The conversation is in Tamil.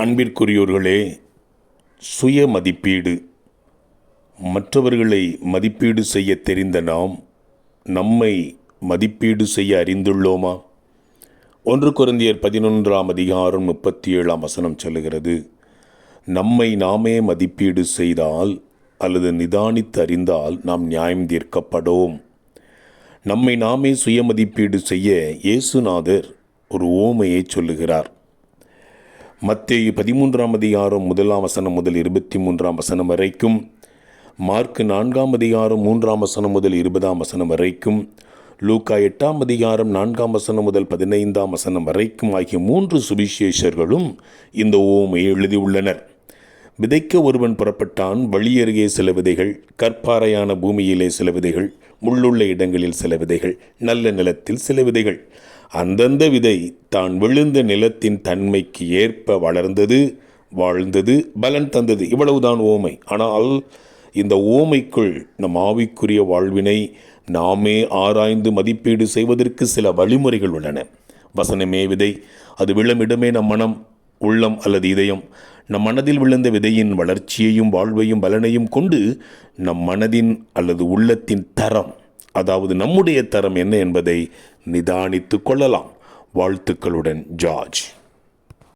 அன்பிற்குரியோர்களே சுய மதிப்பீடு மற்றவர்களை மதிப்பீடு செய்ய தெரிந்த நாம் நம்மை மதிப்பீடு செய்ய அறிந்துள்ளோமா? ஒன்று குருந்தியர் பதினொன்றாம் அதிகாரம் முப்பத்தி ஏழாம் வசனம் சொல்லுகிறது நம்மை நாமே மதிப்பீடு செய்தால் அல்லது நிதானித்து அறிந்தால் நாம் நியாயம் தீர்க்கப்படோம். நம்மை நாமே சுய மதிப்பீடு செய்ய இயேசுநாதர் ஒரு ஓமையை சொல்லுகிறார். மத்திய பதிமூன்றாம் அதிகாரம் முதலாம் வசனம் முதல் இருபத்தி மூன்றாம் வசனம் வரைக்கும் மார்க் நான்காம் அதிகாரம் மூன்றாம் வசனம் முதல் இருபதாம் வசனம் வரைக்கும் லூக்கா எட்டாம் அதிகாரம் நான்காம் வசனம் முதல் பதினைந்தாம் வசனம் வரைக்கும் ஆகிய மூன்று சுவிசேஷர்களும் இந்த ஓமையை எழுதியுள்ளனர். விதைக்க ஒருவன் புறப்பட்டான் வழியருகே சில விதைகள் கற்பாறையான பூமியிலே சில விதைகள் முள்ளுள்ள இடங்களில் சில விதைகள் நல்ல நிலத்தில் சில விதைகள். அந்தந்த விதை தான் விழுந்த நிலத்தின் தன்மைக்கு ஏற்ப வளர்ந்தது வாழ்ந்தது பலன் தந்தது. இவ்வளவுதான் ஓமை. ஆனால் இந்த ஓமைக்குள் நம் ஆவிக்குரிய வாழ்வினை நாமே ஆராய்ந்து மதிப்பீடு செய்வதற்கு சில வழிமுறைகள் உள்ளன. வசனமே விதை. அது விழுமிடமே நம் மனம் உள்ளம் அல்லது இதயம். நம் மனதில் விழுந்த விதையின் வளர்ச்சியையும் வாழ்வையும் பலனையும் கொண்டு நம் மனதின் அல்லது உள்ளத்தின் தரம் அதாவது நம்முடைய தரம் என்ன என்பதை நிதானித்து கொள்ளலாம். வாழ்த்துக்களுடன் ஜார்ஜ்.